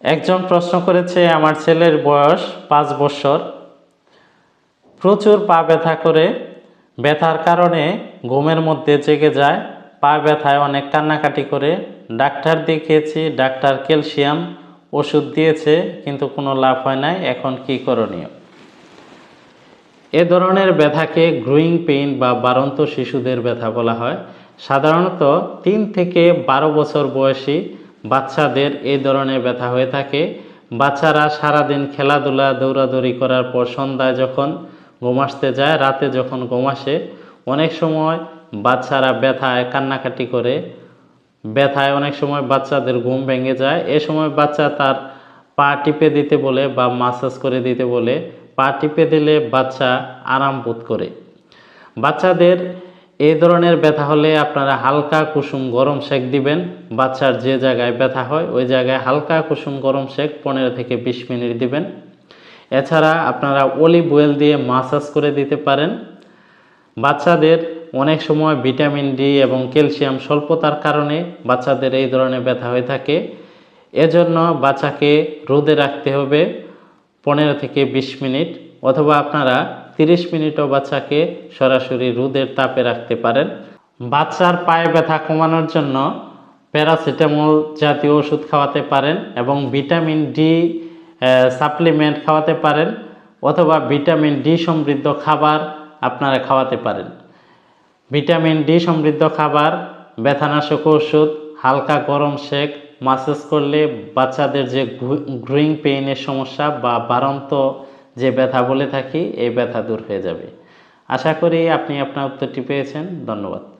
একজন প্রশ্ন করেছে, আমার ছেলের বয়স পাঁচ বছর। প্রচুর পা ব্যথা করে। ব্যথার কারণে ঘুমের মধ্যে জেগে যায়। পা ব্যথায় অনেক কান্নাকাটি করে। ডাক্তার দেখিয়েছি, ডাক্তার ক্যালসিয়াম ওষুধ দিয়েছে, কিন্তু কোনো লাভ হয় নাই। এখন কি করণীয়? এ ধরনের ব্যথাকে গ্রোয়িং পেইন বা বারন্ত শিশুদের ব্যথা বলা হয়। সাধারণত তিন থেকে বারো বছর বয়সী বাচ্চাদের এই ধরনের ব্যথা হয়ে থাকে। বাচ্চারা সারাদিন খেলাধুলা, দৌড়াদৌড়ি করার পর সন্ধ্যায় যখন ঘুম আসতে যায়, রাতে যখন ঘুম আসে, অনেক সময় বাচ্চারা ব্যথায় কান্নাকাটি করে। ব্যথায় অনেক সময় বাচ্চাদের ঘুম ভেঙে যায়। এ সময় বাচ্চা তার পা টিপে দিতে বলে বা মাসাজ করে দিতে বলে। পা টিপে দিলে বাচ্চা আরাম বোধ করে। বাচ্চাদের এই ধরনের ব্যথা হলে আপনারা হালকা কুসুম গরম সেক দিবেন। বাচ্চার যে জায়গায় ব্যথা হয়, ওই জায়গায় হালকা কুসুম গরম সেক পনেরো থেকে বিশ মিনিট দিবেন। এছাড়া আপনারা অলিভ অয়েল দিয়ে মাসাজ করে দিতে পারেন। বাচ্চাদের অনেক সময় ভিটামিন ডি এবং ক্যালসিয়াম স্বল্পতার কারণে বাচ্চাদের এই ধরনের ব্যথা হয়ে থাকে। এজন্য বাচ্চাকে রোদে রাখতে হবে পনেরো থেকে বিশ মিনিট। অথবা আপনারা তিরিশ মিনিটও বাচ্চাকে সরাসরি রোদের তাপে রাখতে পারেন। বাচ্চার পায়ে ব্যথা কমানোর জন্য প্যারাসিটামল জাতীয় ওষুধ খাওয়াতে পারেন এবং ভিটামিন ডি সাপ্লিমেন্ট খাওয়াতে পারেন অথবা ভিটামিন ডি সমৃদ্ধ খাবার আপনারা খাওয়াতে পারেন। ভিটামিন ডি সমৃদ্ধ খাবার, ব্যথানাশক ওষুধ, হালকা গরম শেক মাসাজ করলে বাচ্চাদের যে গ্রোয়িং পেইনের সমস্যা বা বারন্ত যে ব্যথা বলে থাকি, এই ব্যথা দূর হয়ে যাবে। আশা করি আপনি আপনার উত্তরটি পেয়েছেন। ধন্যবাদ।